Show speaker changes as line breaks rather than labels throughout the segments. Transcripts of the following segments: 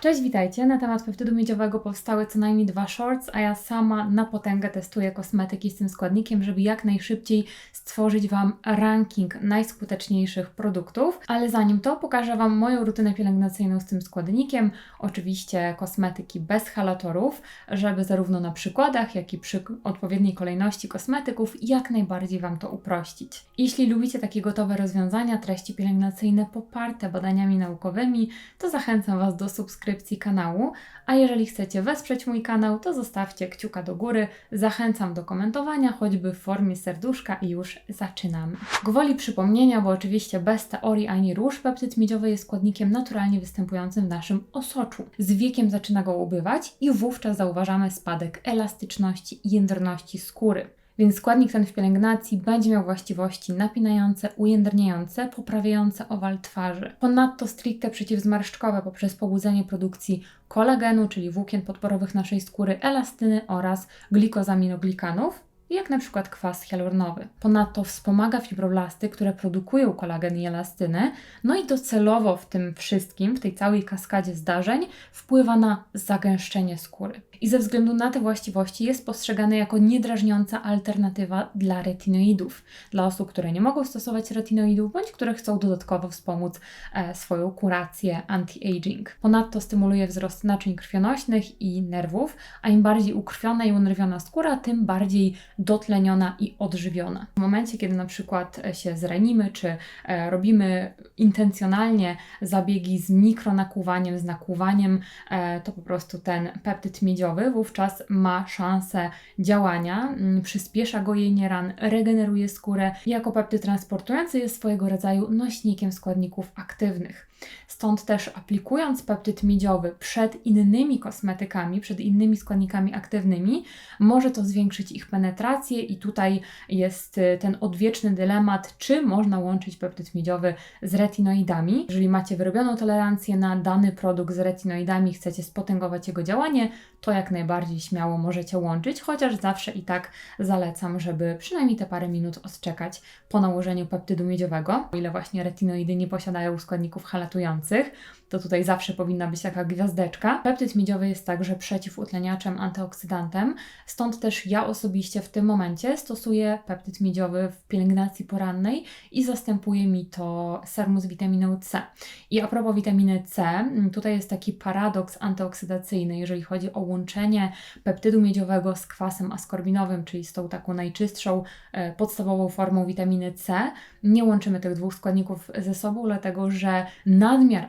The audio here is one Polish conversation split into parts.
Cześć, witajcie. Na temat peptydu miedziowego powstały co najmniej dwa shorts, a ja sama na potęgę testuję kosmetyki z tym składnikiem, żeby jak najszybciej stworzyć Wam ranking najskuteczniejszych produktów. Ale zanim to, pokażę Wam moją rutynę pielęgnacyjną z tym składnikiem. Oczywiście kosmetyki bez halatorów, żeby zarówno na przykładach, jak i przy odpowiedniej kolejności kosmetyków jak najbardziej Wam to uprościć. Jeśli lubicie takie gotowe rozwiązania, treści pielęgnacyjne poparte badaniami naukowymi, to zachęcam Was do subskrypcji kanału, a jeżeli chcecie wesprzeć mój kanał, to zostawcie kciuka do góry. Zachęcam do komentowania, choćby w formie serduszka i już zaczynamy. Gwoli przypomnienia, bo oczywiście bez teorii ani róż, peptyd miedziowy jest składnikiem naturalnie występującym w naszym osoczu. Z wiekiem zaczyna go ubywać i wówczas zauważamy spadek elastyczności i jędrności skóry. Więc składnik ten w pielęgnacji będzie miał właściwości napinające, ujędrniające, poprawiające owal twarzy. Ponadto stricte przeciwzmarszczkowe poprzez pobudzenie produkcji kolagenu, czyli włókien podporowych naszej skóry, elastyny oraz glikozaminoglikanów, jak na przykład kwas hialuronowy. Ponadto wspomaga fibroblasty, które produkują kolagen i elastynę, no i docelowo w tym wszystkim, w tej całej kaskadzie zdarzeń, wpływa na zagęszczenie skóry. I ze względu na te właściwości jest postrzegany jako niedrażniąca alternatywa dla retinoidów, dla osób, które nie mogą stosować retinoidów, bądź które chcą dodatkowo wspomóc e, swoją kurację anti-aging. Ponadto stymuluje wzrost naczyń krwionośnych i nerwów, a im bardziej ukrwiona i unrwiona skóra, tym bardziej dotleniona i odżywiona. W momencie, kiedy na przykład e, się zranimy, czy e, robimy intencjonalnie zabiegi z mikronakuwaniem, z nakuwaniem, e, to po prostu ten peptyd miedziowy wówczas ma szansę działania, m, przyspiesza gojenie ran, regeneruje skórę jako peptyd transportujący jest swojego rodzaju nośnikiem składników aktywnych. Stąd też aplikując peptyd miedziowy przed innymi kosmetykami, przed innymi składnikami aktywnymi, może to zwiększyć ich penetrację i tutaj jest y, ten odwieczny dylemat, czy można łączyć peptyd miedziowy z retinoidami. Jeżeli macie wyrobioną tolerancję na dany produkt z retinoidami, chcecie spotęgować jego działanie, to jak najbardziej śmiało możecie łączyć, chociaż zawsze i tak zalecam, żeby przynajmniej te parę minut odczekać po nałożeniu peptydu miedziowego, o ile właśnie retinoidy nie posiadają składników halatujących to tutaj zawsze powinna być taka gwiazdeczka. Peptyd miedziowy jest także przeciwutleniaczem, antyoksydantem, stąd też ja osobiście w tym momencie stosuję peptyd miedziowy w pielęgnacji porannej i zastępuje mi to serum z witaminą C. I a propos witaminy C, tutaj jest taki paradoks antyoksydacyjny, jeżeli chodzi o łączenie peptydu miedziowego z kwasem askorbinowym, czyli z tą taką najczystszą, e, podstawową formą witaminy C. Nie łączymy tych dwóch składników ze sobą, dlatego że nadmiar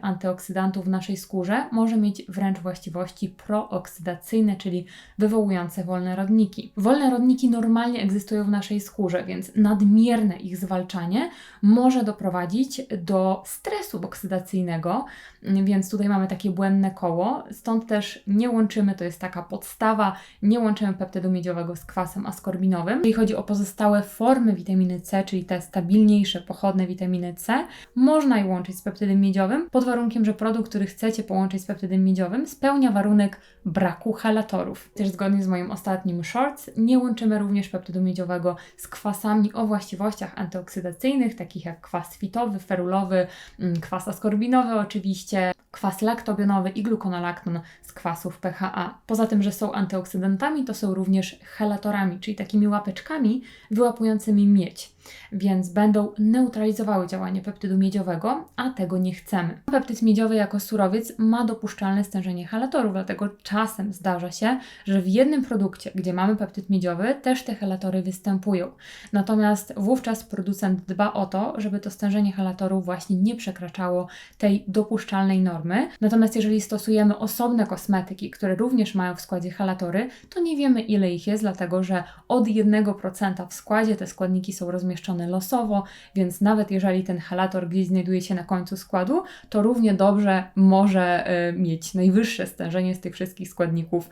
antyoksydantów w naszej skórze może mieć wręcz właściwości prooksydacyjne, czyli wywołujące wolne rodniki. Wolne rodniki normalnie egzystują w naszej skórze, więc nadmierne ich zwalczanie może doprowadzić do stresu oksydacyjnego, więc tutaj mamy takie błędne koło. Stąd też nie łączymy, to jest taka podstawa, nie łączymy peptydu miedziowego z kwasem askorbinowym. Jeżeli chodzi o pozostałe formy witaminy C, czyli te stabilniejsze, pochodne witaminy C, można je łączyć z peptydem miedziowym, pod warunkiem, że produkt, który chcecie połączyć z peptydem miedziowym, spełnia warunek braku halatorów. Też zgodnie z moim ostatnim shorts, nie łączymy również peptydu miedziowego z kwasami o właściwościach antyoksydacyjnych, takich jak kwas fitowy, ferulowy, mm, kwas askorbinowy oczywiście, kwas laktobionowy i glukonolakton z kwasów PHA. Poza tym, że są antyoksydantami, to są również helatorami, czyli takimi łapeczkami wyłapującymi miedź, więc będą neutralizowały działanie peptydu miedziowego, a tego nie chcemy. Peptyd miedziowy jako surowiec ma dopuszczalne stężenie halatorów, dlatego czasem zdarza się, że w jednym produkcie, gdzie mamy peptyd miedziowy, też te halatory występują. Natomiast wówczas producent dba o to, żeby to stężenie halatorów właśnie nie przekraczało tej dopuszczalnej normy. Natomiast jeżeli stosujemy osobne kosmetyki, które również mają w składzie halatory, to nie wiemy ile ich jest, dlatego że od 1% w składzie te składniki są rozmieszczone losowo, więc nawet jeżeli ten halator gdzieś znajduje się na końcu składu, to równie dobrze może y, mieć najwyższe stężenie z tych wszystkich składników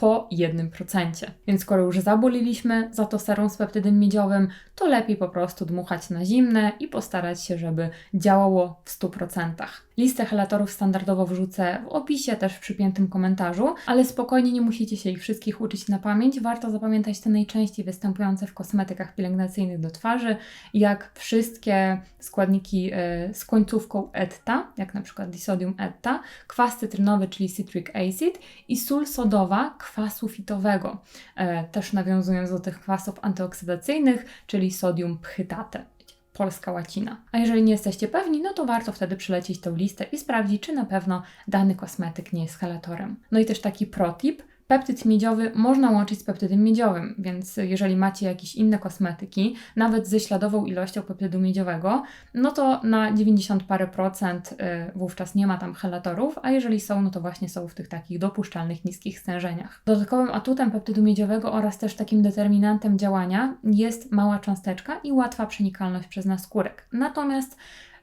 po 1%. Więc skoro już zaboliliśmy za to serum z peptydem miedziowym, to lepiej po prostu dmuchać na zimne i postarać się, żeby działało w 100%. Listę standardowych standardowo wrzucę w opisie, też w przypiętym komentarzu, ale spokojnie nie musicie się ich wszystkich uczyć na pamięć. Warto zapamiętać te najczęściej występujące w kosmetykach pielęgnacyjnych do twarzy, jak wszystkie składniki y, z końcówką etta, jak na przykład disodium etta, kwas cytrynowy, czyli citric acid i sól sodowa kwasu fitowego, e, też nawiązując do tych kwasów antyoksydacyjnych, czyli sodium phytate polska łacina. A jeżeli nie jesteście pewni, no to warto wtedy przylecieć tą listę i sprawdzić, czy na pewno dany kosmetyk nie jest halatorem. No i też taki protip, Peptyd miedziowy można łączyć z peptydem miedziowym, więc jeżeli macie jakieś inne kosmetyki, nawet ze śladową ilością peptydu miedziowego, no to na 90 parę procent y, wówczas nie ma tam helatorów, a jeżeli są, no to właśnie są w tych takich dopuszczalnych niskich stężeniach. Dodatkowym atutem peptydu miedziowego oraz też takim determinantem działania jest mała cząsteczka i łatwa przenikalność przez naskórek. Natomiast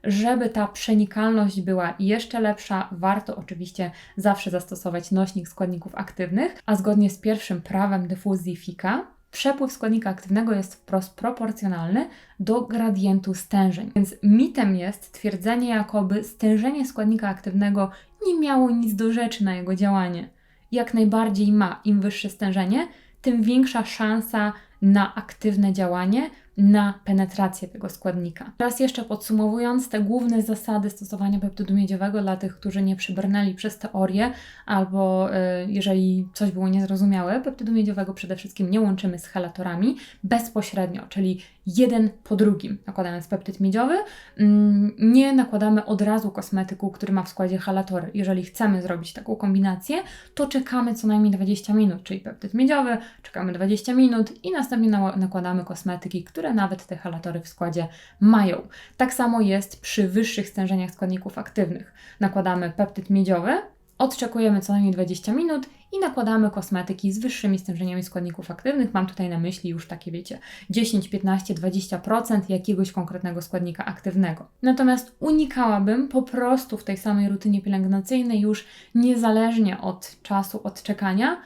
żeby ta przenikalność była jeszcze lepsza, warto oczywiście zawsze zastosować nośnik składników aktywnych, a zgodnie z pierwszym prawem dyfuzji Fika, przepływ składnika aktywnego jest wprost proporcjonalny do gradientu stężeń. Więc mitem jest twierdzenie, jakoby stężenie składnika aktywnego nie miało nic do rzeczy na jego działanie. Jak najbardziej ma, im wyższe stężenie, tym większa szansa na aktywne działanie, na penetrację tego składnika. Teraz jeszcze podsumowując te główne zasady stosowania peptydu miedziowego dla tych, którzy nie przybrnęli przez teorię albo y, jeżeli coś było niezrozumiałe, peptydu miedziowego przede wszystkim nie łączymy z halatorami bezpośrednio, czyli jeden po drugim nakładając peptyd miedziowy. Mm, nie nakładamy od razu kosmetyku, który ma w składzie halatory. Jeżeli chcemy zrobić taką kombinację, to czekamy co najmniej 20 minut, czyli peptyd miedziowy, czekamy 20 minut i następnie nakładamy kosmetyki, które nawet te halatory w składzie mają. Tak samo jest przy wyższych stężeniach składników aktywnych. Nakładamy peptyd miedziowy, Odczekujemy co najmniej 20 minut i nakładamy kosmetyki z wyższymi stężeniami składników aktywnych. Mam tutaj na myśli już takie, wiecie, 10, 15, 20% jakiegoś konkretnego składnika aktywnego. Natomiast unikałabym po prostu w tej samej rutynie pielęgnacyjnej już niezależnie od czasu odczekania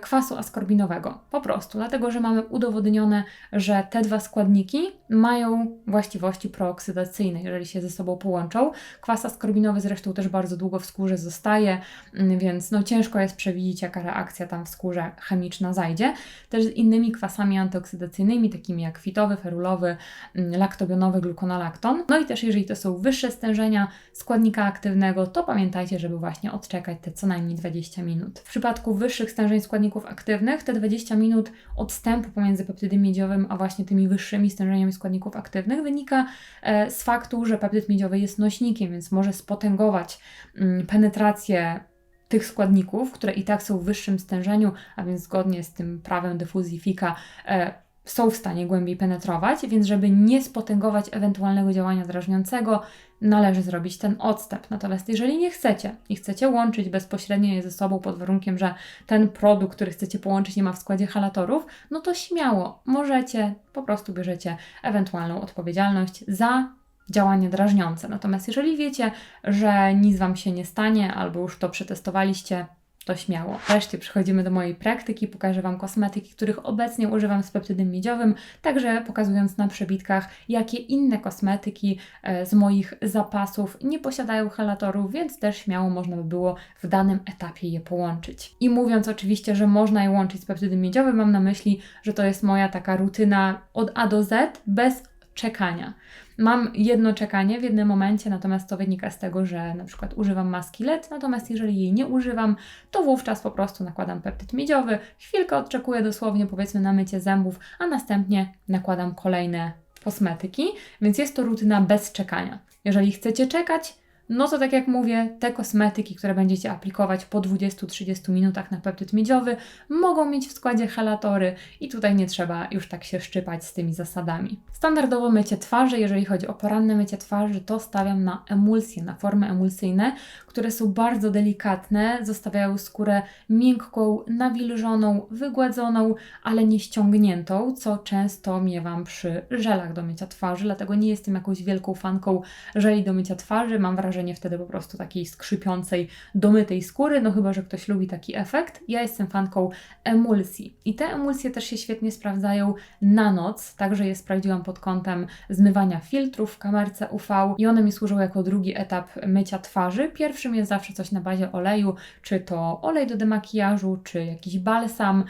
kwasu askorbinowego. Po prostu, dlatego że mamy udowodnione, że te dwa składniki mają właściwości prooksydacyjne, jeżeli się ze sobą połączą. Kwas askorbinowy zresztą też bardzo długo w skórze zostaje, mm, więc no ciężko jest przewidzieć, jaka reakcja tam w skórze chemiczna zajdzie. Też z innymi kwasami antyoksydacyjnymi, takimi jak fitowy, ferulowy, mm, laktobionowy, glukonolakton. No i też jeżeli to są wyższe stężenia składnika aktywnego, to pamiętajcie, żeby właśnie odczekać te co najmniej 20 minut. W przypadku wyższych stężeń składników aktywnych, te 20 minut odstępu pomiędzy peptydem miedziowym a właśnie tymi wyższymi stężeniami składników aktywnych wynika e, z faktu, że peptyd miedziowy jest nośnikiem, więc może spotęgować mm, penetrację tych składników, które i tak są w wyższym stężeniu, a więc zgodnie z tym prawem dyfuzji Fika e, są w stanie głębiej penetrować, więc żeby nie spotęgować ewentualnego działania drażniącego, należy zrobić ten odstęp. Natomiast jeżeli nie chcecie i chcecie łączyć bezpośrednio je ze sobą pod warunkiem, że ten produkt, który chcecie połączyć, nie ma w składzie halatorów, no to śmiało możecie, po prostu bierzecie ewentualną odpowiedzialność za działanie drażniące. Natomiast jeżeli wiecie, że nic Wam się nie stanie albo już to przetestowaliście, to śmiało. Wreszcie przechodzimy do mojej praktyki. Pokażę Wam kosmetyki, których obecnie używam z peptydem miedziowym, także pokazując na przebitkach, jakie inne kosmetyki e, z moich zapasów nie posiadają halatorów, więc też śmiało można by było w danym etapie je połączyć. I mówiąc oczywiście, że można je łączyć z peptydem miedziowym, mam na myśli, że to jest moja taka rutyna od A do Z bez czekania. Mam jedno czekanie w jednym momencie, natomiast to wynika z tego, że na przykład używam maski LED, natomiast jeżeli jej nie używam, to wówczas po prostu nakładam peptyd miedziowy, chwilkę odczekuję dosłownie powiedzmy na mycie zębów, a następnie nakładam kolejne kosmetyki, więc jest to rutyna bez czekania. Jeżeli chcecie czekać, no to tak jak mówię, te kosmetyki, które będziecie aplikować po 20-30 minutach na peptyd miedziowy, mogą mieć w składzie halatory i tutaj nie trzeba już tak się szczypać z tymi zasadami. Standardowo mycie twarzy, jeżeli chodzi o poranne mycie twarzy, to stawiam na emulsje, na formy emulsyjne, które są bardzo delikatne, zostawiają skórę miękką, nawilżoną, wygładzoną, ale nie ściągniętą, co często miewam przy żelach do mycia twarzy, dlatego nie jestem jakąś wielką fanką żeli do mycia twarzy. Mam wrażenie, wrażenie wtedy po prostu takiej skrzypiącej, domytej skóry, no chyba, że ktoś lubi taki efekt. Ja jestem fanką emulsji i te emulsje też się świetnie sprawdzają na noc, także je sprawdziłam pod kątem zmywania filtrów w kamerce UV i one mi służą jako drugi etap mycia twarzy. Pierwszym jest zawsze coś na bazie oleju, czy to olej do demakijażu, czy jakiś balsam,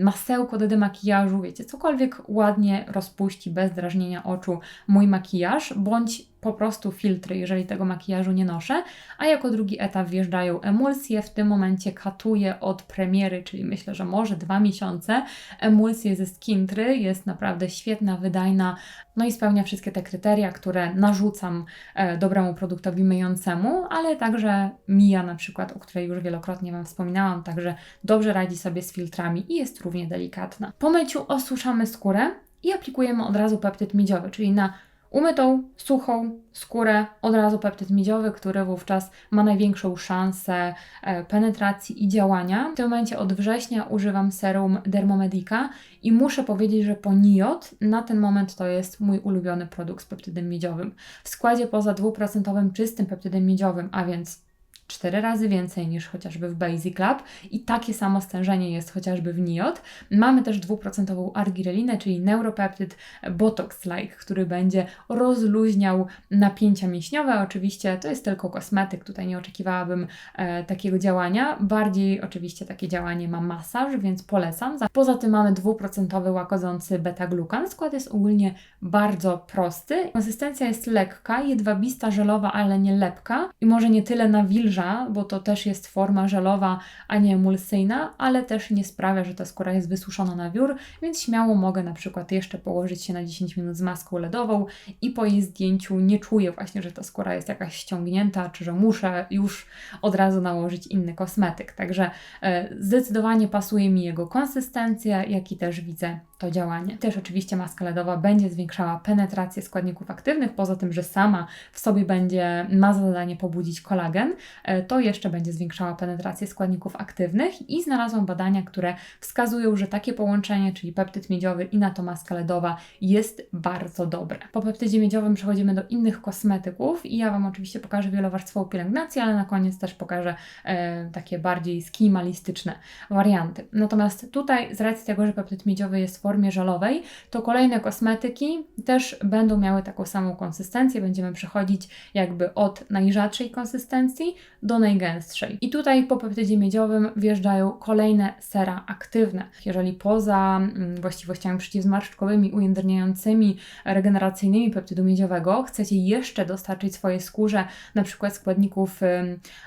masełko do demakijażu, wiecie, cokolwiek ładnie rozpuści bez drażnienia oczu mój makijaż, bądź po prostu filtry, jeżeli tego makijażu nie noszę, a jako drugi etap wjeżdżają emulsje. W tym momencie katuję od premiery, czyli myślę, że może dwa miesiące. Emulsje ze Skintry jest naprawdę świetna, wydajna, no i spełnia wszystkie te kryteria, które narzucam e, dobremu produktowi myjącemu, ale także Mija na przykład, o której już wielokrotnie Wam wspominałam, także dobrze radzi sobie z filtrami i jest równie delikatna. Po myciu osuszamy skórę i aplikujemy od razu peptyd miedziowy, czyli na umytą, suchą skórę, od razu peptyd miedziowy, który wówczas ma największą szansę e, penetracji i działania. W tym momencie od września używam serum Dermomedica i muszę powiedzieć, że poniot na ten moment to jest mój ulubiony produkt z peptydem miedziowym. W składzie poza dwuprocentowym czystym peptydem miedziowym, a więc cztery razy więcej niż chociażby w Basic Lab i takie samo stężenie jest chociażby w NIOD. Mamy też dwuprocentową argirelinę, czyli neuropeptyd Botox-like, który będzie rozluźniał napięcia mięśniowe. Oczywiście to jest tylko kosmetyk, tutaj nie oczekiwałabym e, takiego działania. Bardziej oczywiście takie działanie ma masaż, więc polecam. Poza tym mamy dwuprocentowy łagodzący beta-glukan. Skład jest ogólnie bardzo prosty. Konsystencja jest lekka, jedwabista, żelowa, ale nie lepka i może nie tyle nawilża, bo to też jest forma żelowa, a nie emulsyjna, ale też nie sprawia, że ta skóra jest wysuszona na wiór, więc śmiało mogę na przykład jeszcze położyć się na 10 minut z maską LEDową i po jej zdjęciu nie czuję właśnie, że ta skóra jest jakaś ściągnięta, czy że muszę już od razu nałożyć inny kosmetyk. Także e, zdecydowanie pasuje mi jego konsystencja, jak i też widzę to działanie. Też oczywiście maska LEDowa będzie zwiększała penetrację składników aktywnych, poza tym, że sama w sobie będzie, ma za zadanie pobudzić kolagen, e, to jeszcze będzie zwiększała penetrację składników aktywnych i znalazłam badania, które wskazują, że takie połączenie, czyli peptyd miedziowy i na to maska LEDowa jest bardzo dobre. Po peptydzie miedziowym przechodzimy do innych kosmetyków i ja Wam oczywiście pokażę wielowarstwową pielęgnację, ale na koniec też pokażę e, takie bardziej skimalistyczne warianty. Natomiast tutaj z racji tego, że peptyd miedziowy jest w formie żelowej, to kolejne kosmetyki też będą miały taką samą konsystencję. Będziemy przechodzić jakby od najrzadszej konsystencji do najgęstszej. I tutaj po peptydzie miedziowym wjeżdżają kolejne sera aktywne. Jeżeli poza mm, właściwościami przeciwzmarszczkowymi, ujędrniającymi, regeneracyjnymi peptydu miedziowego chcecie jeszcze dostarczyć swojej skórze na przykład składników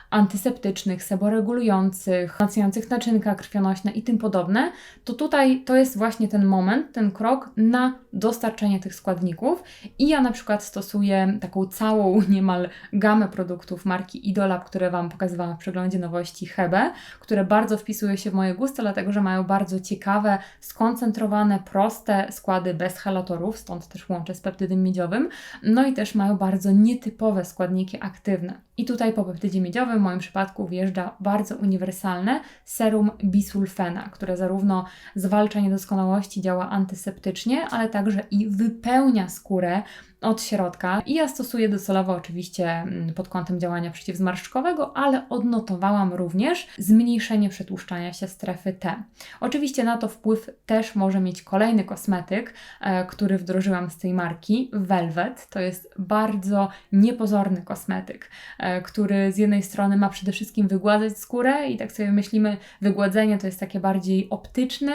antyseptycznych, seboregulujących, wzmacniających naczynka krwionośne i tym podobne, to tutaj to jest właśnie ten moment, ten krok na dostarczenie tych składników. I ja na przykład stosuję taką całą niemal gamę produktów marki Idolab, które Wam pokazywałam w przeglądzie nowości Hebe, które bardzo wpisują się w moje gusty, dlatego że mają bardzo ciekawe, skoncentrowane, proste składy bez halatorów, stąd też łączę z peptydem miedziowym. No i też mają bardzo nietypowe składniki aktywne. I tutaj po peptydzie miedziowym w moim przypadku wjeżdża bardzo uniwersalne serum bisulfena, które zarówno zwalcza niedoskonałości, działa antyseptycznie, ale także i wypełnia skórę od środka i ja stosuję docelowo oczywiście mm, pod kątem działania przeciwzmarszczkowego, ale odnotowałam również zmniejszenie przetłuszczania się strefy T. Oczywiście na to wpływ też może mieć kolejny kosmetyk, e, który wdrożyłam z tej marki, Velvet. To jest bardzo niepozorny kosmetyk, e, który z jednej strony ma przede wszystkim wygładzać skórę i tak sobie myślimy, wygładzenie to jest takie bardziej optyczne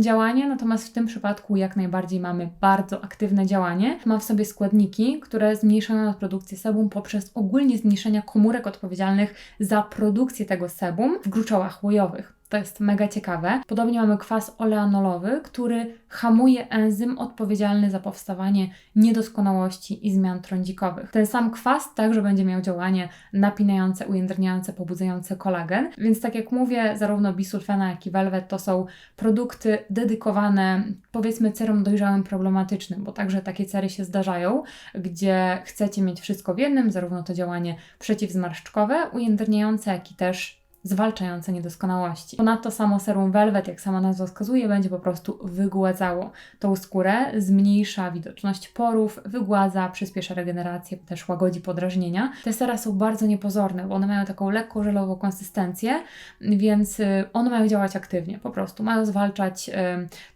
działanie, natomiast w tym przypadku jak najbardziej mamy bardzo aktywne działanie. Ma w sobie składniki, które zmniejszają nadprodukcję sebum poprzez ogólnie zmniejszenie komórek odpowiedzialnych za produkcję tego sebum w gruczołach łojowych. To jest mega ciekawe. Podobnie mamy kwas oleanolowy, który hamuje enzym odpowiedzialny za powstawanie niedoskonałości i zmian trądzikowych. Ten sam kwas także będzie miał działanie napinające, ujędrniające, pobudzające kolagen. Więc tak jak mówię, zarówno bisulfena, jak i velvet to są produkty dedykowane powiedzmy cerom dojrzałym problematycznym, bo także takie cery się zdarzają, gdzie chcecie mieć wszystko w jednym, zarówno to działanie przeciwzmarszczkowe, ujędrniające, jak i też zwalczające niedoskonałości. Ponadto samo serum Velvet, jak sama nazwa wskazuje, będzie po prostu wygładzało tą skórę, zmniejsza widoczność porów, wygładza, przyspiesza regenerację, też łagodzi podrażnienia. Te sera są bardzo niepozorne, bo one mają taką lekko żelową konsystencję, więc y, one mają działać aktywnie, po prostu mają zwalczać y,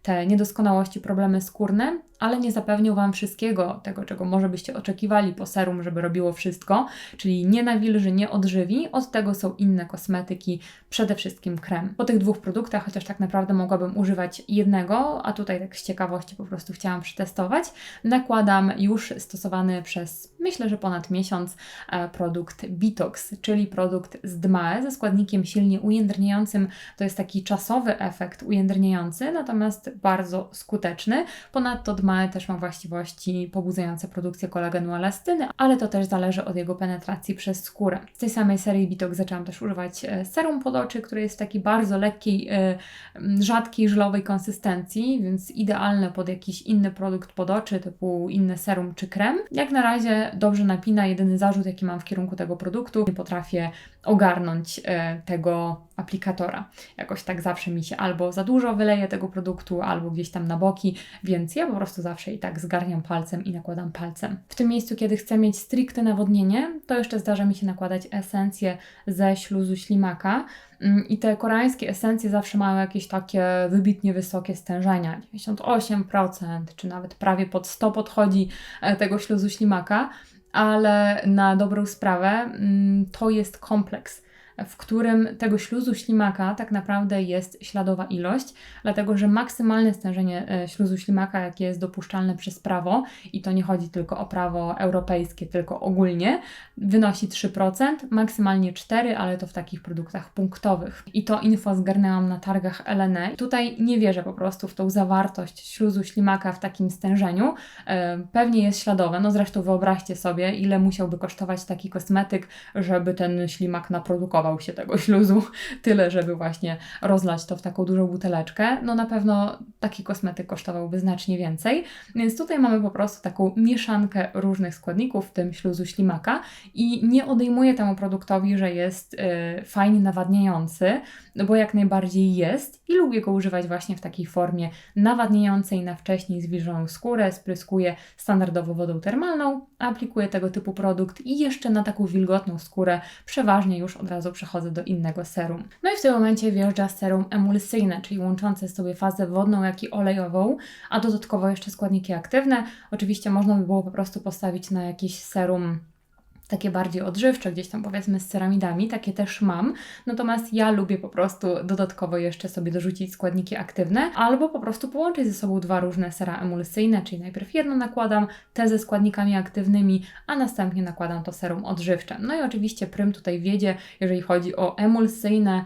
te niedoskonałości, problemy skórne, ale nie zapewnią Wam wszystkiego, tego czego może byście oczekiwali po serum, żeby robiło wszystko, czyli nie nawilży, nie odżywi. Od tego są inne kosmetyki, przede wszystkim krem. Po tych dwóch produktach, chociaż tak naprawdę mogłabym używać jednego, a tutaj tak z ciekawości po prostu chciałam przetestować, nakładam już stosowany przez myślę, że ponad miesiąc e, produkt Bitox, czyli produkt z DMAE ze składnikiem silnie ujędrniającym. To jest taki czasowy efekt ujędrniający, natomiast bardzo skuteczny. Ponadto DMAE Mae też ma właściwości pobudzające produkcję kolagenu elastyny, ale to też zależy od jego penetracji przez skórę. Z tej samej serii Bitox zaczęłam też używać e, serum pod oczy, które jest w takiej bardzo lekkiej, rzadkiej, żlowej konsystencji, więc idealne pod jakiś inny produkt pod oczy, typu inny serum czy krem. Jak na razie dobrze napina. Jedyny zarzut, jaki mam w kierunku tego produktu, nie potrafię ogarnąć e, tego aplikatora. Jakoś tak zawsze mi się albo za dużo wyleje tego produktu, albo gdzieś tam na boki, więc ja po prostu zawsze i tak zgarniam palcem i nakładam palcem. W tym miejscu, kiedy chcę mieć stricte nawodnienie, to jeszcze zdarza mi się nakładać esencję ze śluzu ślimaka. Mm, I te koreańskie esencje zawsze mają jakieś takie wybitnie wysokie stężenia, 98%, czy nawet prawie pod 100 podchodzi e, tego śluzu ślimaka, ale na dobrą sprawę mm, to jest kompleks w którym tego śluzu ślimaka tak naprawdę jest śladowa ilość, dlatego że maksymalne stężenie e, śluzu ślimaka, jakie jest dopuszczalne przez prawo, i to nie chodzi tylko o prawo europejskie, tylko ogólnie, wynosi 3%, maksymalnie 4%, ale to w takich produktach punktowych. I to info zgarnęłam na targach LNE. Tutaj nie wierzę po prostu w tą zawartość śluzu ślimaka w takim stężeniu. E, pewnie jest śladowe, no zresztą wyobraźcie sobie, ile musiałby kosztować taki kosmetyk, żeby ten ślimak naprodukował się tego śluzu, tyle, żeby właśnie rozlać to w taką dużą buteleczkę, no na pewno taki kosmetyk kosztowałby znacznie więcej. Więc tutaj mamy po prostu taką mieszankę różnych składników, w tym śluzu ślimaka. I nie odejmuję temu produktowi, że jest yy, fajnie nawadniający, bo jak najbardziej jest. I lubię go używać właśnie w takiej formie nawadniającej. Na wcześniej zwilżoną skórę, spryskuję standardowo wodą termalną, aplikuję tego typu produkt i jeszcze na taką wilgotną skórę przeważnie już od razu przechodzę do innego serum. No i w tym momencie wjeżdża serum emulsyjne, czyli łączące sobie fazę wodną, jak i olejową, a dodatkowo jeszcze składniki aktywne. Oczywiście można by było po prostu postawić na jakiś serum takie bardziej odżywcze, gdzieś tam powiedzmy z ceramidami, takie też mam. Natomiast ja lubię po prostu dodatkowo jeszcze sobie dorzucić składniki aktywne, albo po prostu połączyć ze sobą dwa różne sera emulsyjne, czyli najpierw jedno nakładam, te ze składnikami aktywnymi, a następnie nakładam to serum odżywcze. No i oczywiście prym tutaj wiedzie, jeżeli chodzi o emulsyjne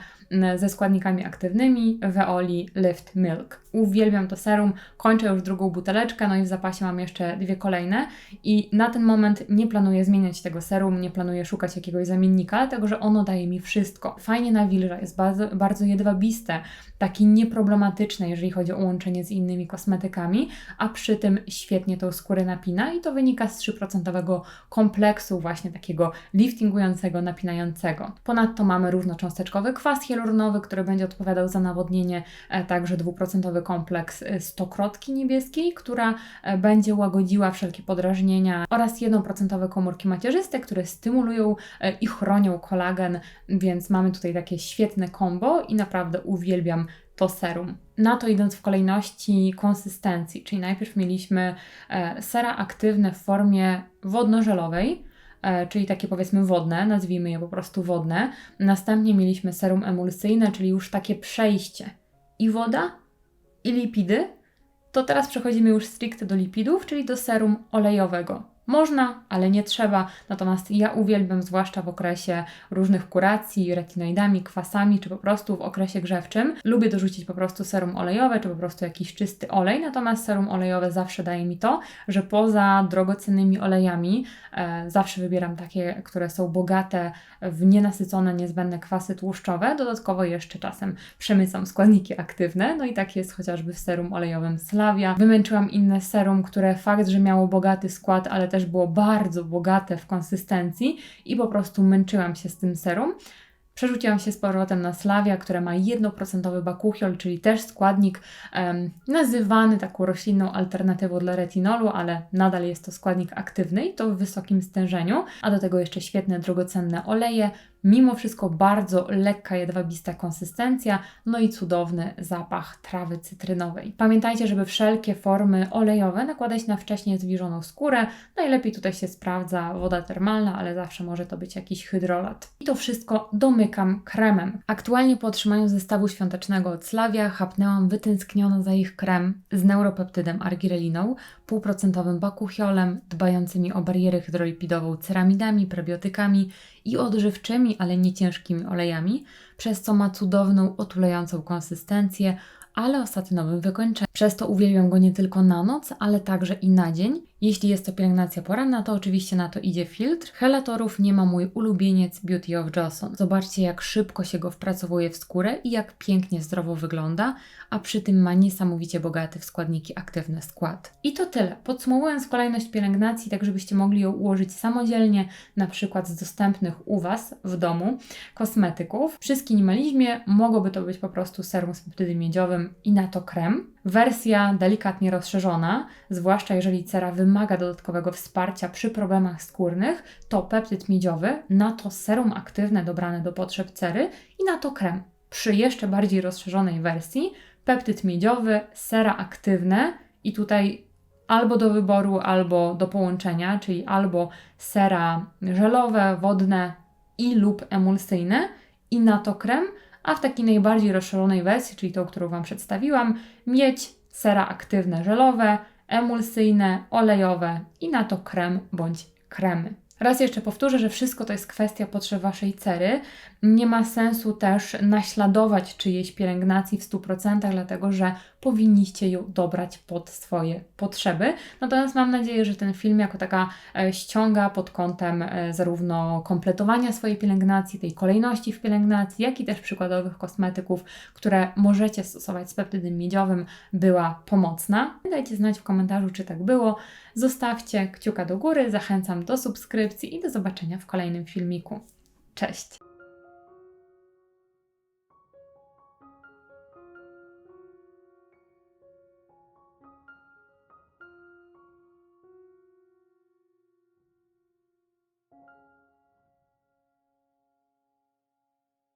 ze składnikami aktywnymi Veoli Lift Milk. Uwielbiam to serum, kończę już drugą buteleczkę, no i w zapasie mam jeszcze dwie kolejne i na ten moment nie planuję zmieniać tego serum, nie planuję szukać jakiegoś zamiennika, dlatego że ono daje mi wszystko. Fajnie nawilża, jest bardzo, bardzo jedwabiste, taki nieproblematyczny, jeżeli chodzi o łączenie z innymi kosmetykami, a przy tym świetnie tą skórę napina i to wynika z 3% kompleksu właśnie takiego liftingującego, napinającego. Ponadto mamy równocząsteczkowy kwas hialuronowy, który będzie odpowiadał za nawodnienie, e, także dwuprocentowy kompleks e, stokrotki niebieskiej, która e, będzie łagodziła wszelkie podrażnienia oraz 1% komórki macierzyste, które stymulują i chronią kolagen, więc mamy tutaj takie świetne kombo i naprawdę uwielbiam to serum. Na to idąc w kolejności konsystencji, czyli najpierw mieliśmy sera aktywne w formie wodno-żelowej, czyli takie powiedzmy wodne, nazwijmy je po prostu wodne. Następnie mieliśmy serum emulsyjne, czyli już takie przejście i woda, i lipidy. To teraz przechodzimy już stricte do lipidów, czyli do serum olejowego. Można, ale nie trzeba. Natomiast ja uwielbiam, zwłaszcza w okresie różnych kuracji, retinoidami, kwasami, czy po prostu w okresie grzewczym. Lubię dorzucić po prostu serum olejowe, czy po prostu jakiś czysty olej. Natomiast serum olejowe zawsze daje mi to, że poza drogocennymi olejami, e, zawsze wybieram takie, które są bogate w nienasycone, niezbędne kwasy tłuszczowe. Dodatkowo jeszcze czasem przemycam składniki aktywne. No i tak jest chociażby w serum olejowym Slavia. Wymęczyłam inne serum, które fakt, że miało bogaty skład, ale też było bardzo bogate w konsystencji i po prostu męczyłam się z tym serum. Przerzuciłam się z powrotem na Slavia, która ma 1% bakuchiol, czyli też składnik em, nazywany taką roślinną alternatywą dla retinolu, ale nadal jest to składnik aktywny i to w wysokim stężeniu, a do tego jeszcze świetne drogocenne oleje, mimo wszystko bardzo lekka, jedwabista konsystencja, no i cudowny zapach trawy cytrynowej. Pamiętajcie, żeby wszelkie formy olejowe nakładać na wcześniej zwilżoną skórę. Najlepiej tutaj się sprawdza woda termalna, ale zawsze może to być jakiś hydrolat. I to wszystko domykam kremem. Aktualnie po otrzymaniu zestawu świątecznego od Slavia chapnęłam wytęskniona za ich krem z neuropeptydem argireliną, półprocentowym bakuchiolem, dbającymi o barierę hydrolipidową ceramidami, prebiotykami i odżywczymi, ale nie ciężkimi olejami, przez co ma cudowną, otulającą konsystencję, ale o statynowym wykończeniu. Przez to uwielbiam go nie tylko na noc, ale także i na dzień. Jeśli jest to pielęgnacja poranna, to oczywiście na to idzie filtr. Helatorów nie ma mój ulubieniec Beauty of Johnson. Zobaczcie, jak szybko się go wpracowuje w skórę i jak pięknie zdrowo wygląda, a przy tym ma niesamowicie bogaty w składniki aktywny skład. I to tyle. Podsumowując kolejność pielęgnacji, tak żebyście mogli ją ułożyć samodzielnie, na przykład z dostępnych u Was w domu kosmetyków. Przy skinimalizmie mogłoby to być po prostu serum z peptydem miedziowym i na to krem. Wersja delikatnie rozszerzona, zwłaszcza jeżeli cera wymaga dodatkowego wsparcia przy problemach skórnych, to peptyd miedziowy, na to serum aktywne dobrane do potrzeb cery i na to krem. Przy jeszcze bardziej rozszerzonej wersji peptyd miedziowy, sera aktywne i tutaj albo do wyboru, albo do połączenia, czyli albo sera żelowe, wodne i lub emulsyjne i na to krem, a w takiej najbardziej rozszerzonej wersji, czyli tą, którą Wam przedstawiłam, mieć sera aktywne żelowe, emulsyjne, olejowe i na to krem bądź kremy. Raz jeszcze powtórzę, że wszystko to jest kwestia potrzeb Waszej cery. Nie ma sensu też naśladować czyjejś pielęgnacji w 100%, dlatego że powinniście ją dobrać pod swoje potrzeby. Natomiast mam nadzieję, że ten film jako taka e, ściąga pod kątem e, zarówno kompletowania swojej pielęgnacji, tej kolejności w pielęgnacji, jak i też przykładowych kosmetyków, które możecie stosować z peptydem miedziowym, była pomocna. Dajcie znać w komentarzu, czy tak było. Zostawcie kciuka do góry, zachęcam do subskrypcji i do zobaczenia w kolejnym filmiku. Cześć!